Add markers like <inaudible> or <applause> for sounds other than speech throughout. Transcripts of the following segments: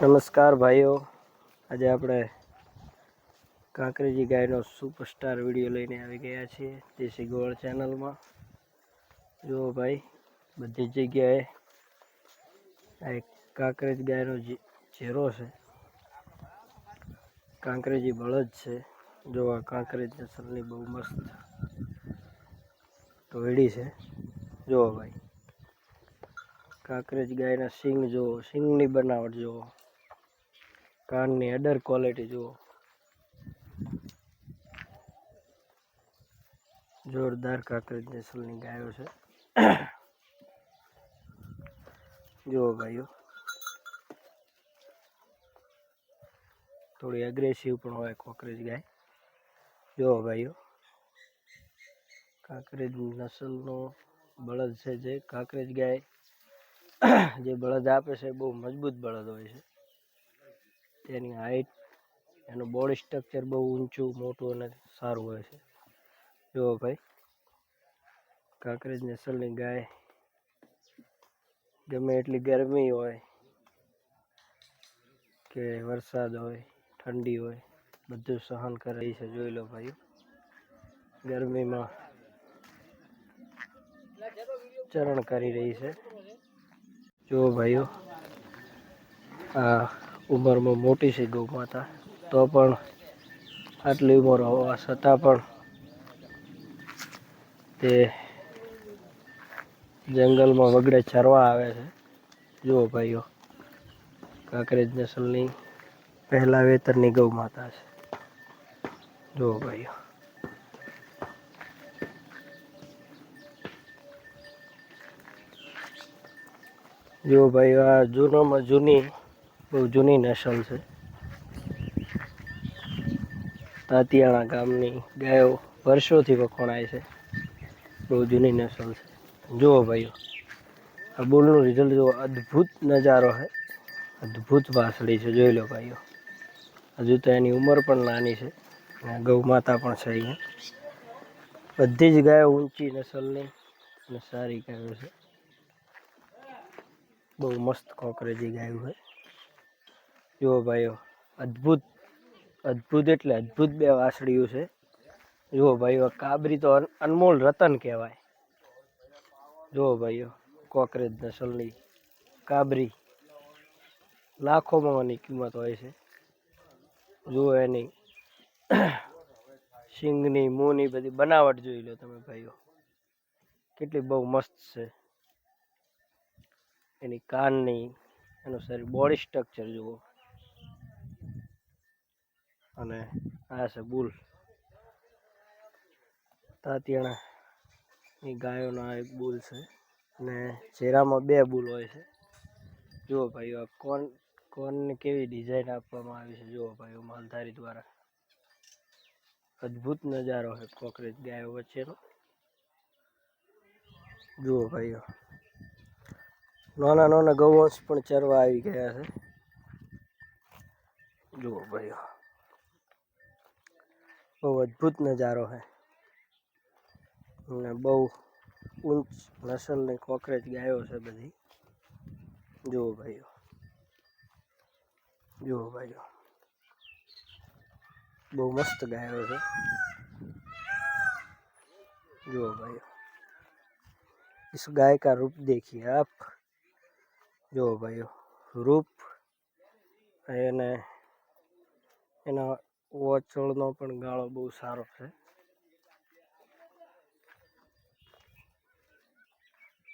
નમસ્કાર ભાઈઓ. આજે આપણે કાંકરેજી ગાયનો સુપરસ્ટાર વીડિયો લઈને આવી ગયા છીએ દેશી ગોળ ચેનલમાં. જુઓ ભાઈ, બધી જગ્યાએ આ એક કાંકરેજ ગાયનો ઝેરો છે, કાંકરેજી બળદ છે. જો આ કાંકરેજ નસલની બહુ મસ્ત ટોયડી છે. જુઓ ભાઈ, કાંકરેજ ગાયના સિંગ જુઓ, સિંગની બનાવટ જુઓ. કાનની અડર ક્વોલિટી જુઓ. જોરદાર કાંકરેજ નસલની ગાયો છે. જુઓ ગાયો. થોડી એગ્રેસિવ પણ હોય કોકરેજ ગાય. જુઓ ભાઈઓ કાંકરેજ નસલનો બળદ છે જે. કાંકરેજ ગાય જે બળદ આપે છે બહુ મજબૂત બળદ હોય છે. તેની હાઈટ એનું બોડી સ્ટ્રક્ચર બહુ ઊંચું, મોટું અને સારું હોય છે. જુઓ ભાઈ, કાંકરેજ નસલની ગાય, ગમે એટલી ગરમી હોય કે વરસાદ હોય, ઠંડી હોય, બધું સહન કરે છે. જોઈ લો ભાઈ ગરમીમાં ચરણ કરી રહી છે. જુઓ ભાઈઓ, આ ઉંમરમાં મોટી છે ગૌ માતા. તો પણ આટલી ઉંમર હોવા છતાં પણ તે જંગલમાં વગડે ચરવા આવે છે. જુઓ ભાઈઓ, કાંકરેજ નસલની પહેલા વેતરની ગૌ માતા છે. જુઓ ભાઈઓ. જુઓ ભાઈઓ, આ જૂનોમાં જૂની બહુ જૂની નસલ છે. તાતિયાણા ગામની ગાયો વર્ષોથી વખણાય છે. બહુ જૂની નસલ છે. જુઓ ભાઈઓ, આ બોલનું રિઝલ્ટ જુઓ, અદ્ભુત નજારો છે. અદ્ભુત વાસળી છે, જોઈ લો ભાઈઓ. હજુ તો એની ઉંમર પણ નાની છે. અને ગૌ માતા પણ છે અહીંયા. બધી જ ગાયો ઊંચી નસલની અને સારી ગાયો છે. બહુ મસ્ત કોકરેજી ગાયું છે જુઓ ભાઈઓ અદ્ભુત અદ્ભુત એટલે અદ્ભુત બે વાસળીઓ છે. જુઓ ભાઈઓ કાબરી તો અન- અનમોલ રતન કહેવાય. જુઓ ભાઈઓ કોકરેજ નસલની કાબરી, લાખોમાં એની કિંમત હોય છે. જુઓ એની <clears throat> સિંગની મોની બધી બનાવટ જોઈ લો તમે ભાઈઓ કેટલી બહુ મસ્ત છે. એની કાનની, એનું શરીર બોડી સ્ટ્રક્ચર જુઓ. અને આ છે બુલ. તાતિયાણા એ ગાયોનો આ એક બુલ છે અને ચહેરામાં બે બુલ હોય છે. જુઓ ભાઈઓ આ કોન, કોનને કેવી ડિઝાઇન આપવામાં આવી છે જુઓ ભાઈઓ માલધારી દ્વારા. અદ્ભુત નજારો છે કોકરેજ ગાયો વચ્ચેનો. જુઓ ભાઈઓ નાના નાના ગૌવંશ પણ ચરવા આવી ગયા છે. જુઓ ભાઈઓ બહુ અદ્ભુત નજારો છે અને બહુ ઊંચ નસલની કોકરેજ ગાયો છે બધી જુઓ ભાઈઓ જુઓ ભાઈઓ બહુ મસ્ત ગાયો છે જુઓ भाइयों इस गाय का रूप देखिए आप જો ભાઈઓ રૂપ એને એના વોચળનો પણ ગાળો બહુ સારો છે.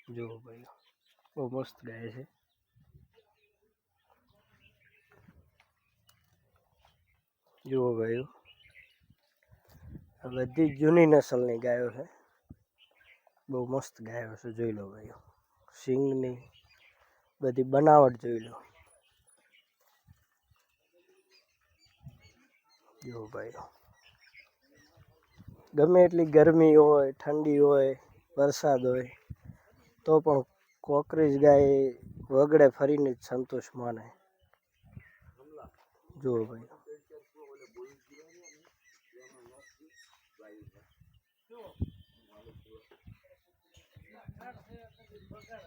જો ભાઈ, બહુ મસ્ત ગાય છે. જુઓ ભાઈઓ આ બધી જૂની નસલની ગાયો છે. બહુ મસ્ત ગાયો છે, જોઈ લો ભાઈ. સિંગની બધી બનાવટ જોઈ લો. જો ભાઈઓ. ગમે એટલી ગરમી હોય, ઠંડી હોય, વરસાદ હોય, તો પણ કોકરીજ ગાય વગડે ફરીને જ સંતોષ માને. જુઓ ભાઈ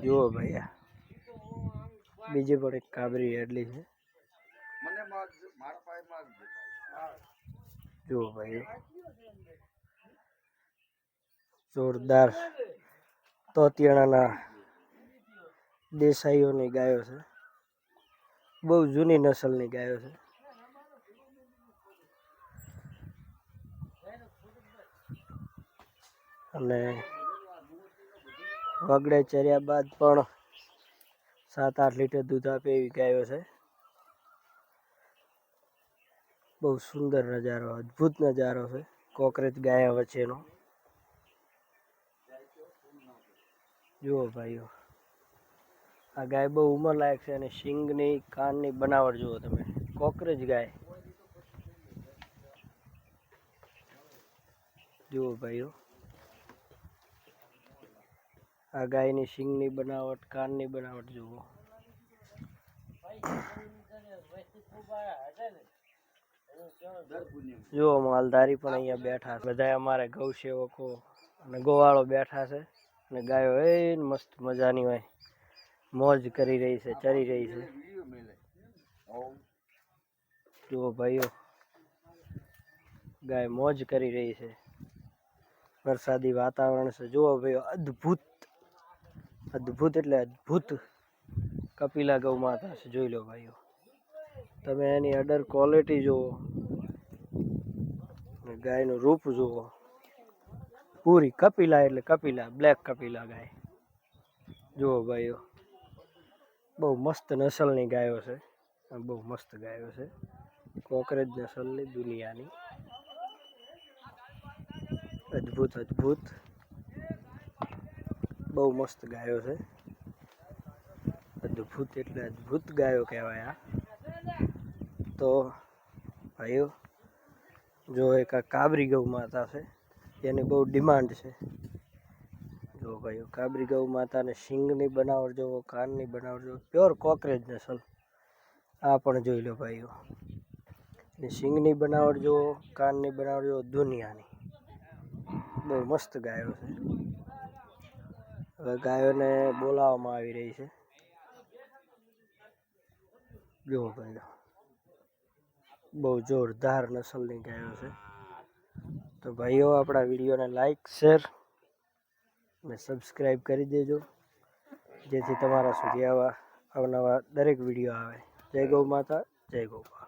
જુઓ ભાઈ બીજી પણ એક કાબરી એટલી છે. જુઓ ભાઈ. જોરદાર તોતિયાણાના દેસાઈઓની ગાયો છે. બહુ જૂની નસલની ગાયો છે. અને વગડે ચર્યા બાદ પણ સાત આઠ લીટર દૂધ આપે એવી ગાયો છે. બહુ સુંદર નજારો, અદ્ભુત નજારો છે. કોકરેજ ગાયા વચ્ચેનો. જુઓ ભાઈઓ, આ ગાય બહુ ઉંમરલાયક છે અને શિંગની, કાનની બનાવટ જુઓ તમે. કોકરેજ ગાય. જુઓ ભાઈઓ, આ ગાયની શિંગની બનાવટ, કાનની બનાવટ જુઓ. જુઓ માલધારી પણ અહીંયા બેઠા છે. બધા અમારે ગૌ સેવકો અને ગોવાળો બેઠા છે અને ગાયો એ મસ્ત મજાની હોય. મોજ કરી રહી છે, ચરી રહી છે. જુઓ ભાઈઓ, ગાય મોજ કરી રહી છે. વરસાદી વાતાવરણ છે. જુઓ ભાઈઓ, અદ્ભુત અદ્ભુત એટલે અદ્ભુત કપિલા ગૌ માતા છે. જોઈ લો ભાઈઓ. તમે એની અડર ક્વોલિટી જુઓ. ગાયનું રૂપ જુઓ. પૂરી કપિલા એટલે કપિલા બ્લેક કપિલા ગાય. જુઓ ભાઈઓ, બહુ મસ્ત નસલની ગાયો છે. બહુ મસ્ત ગાયો છે. કોકરેજ નસલની, દુનિયાની. અદ્ભુત અદ્ભુત. બહુ મસ્ત ગાયો છે. અદ્ભુત એટલે અદ્ભુત ગાયો કહેવાય આ. તો ભાઈઓ, જો એક આ કાબરી ગૌ માતા છે, એની બહુ ડિમાન્ડ છે. જો ભાઈઓ, કાબરી ગૌ માતાને સિંગની બનાવટ જુઓ કાનની બનાવટ જુઓ પ્યોર કોકરેજ નસલ આ પણ જોઈ લો ભાઈઓ. શીંગની બનાવટ જુઓ કાનની બનાવટ જુઓ દુનિયાની. બહુ મસ્ત ગાયો છે. હવે ગાયોને બોલાવવામાં આવી રહી છે. જુઓ ભાઈઓ. બહુ જોરદાર નસલની ગાયો છે. તો ભાઈઓ, આપણા વિડીયોને લાઈક શેર અને સબસ્ક્રાઈબ કરી દેજો. જેથી તમારા સુધી આવા અવનવા દરેક વીડિયો આવે. જય ગૌ માતા, જય ગોપાલ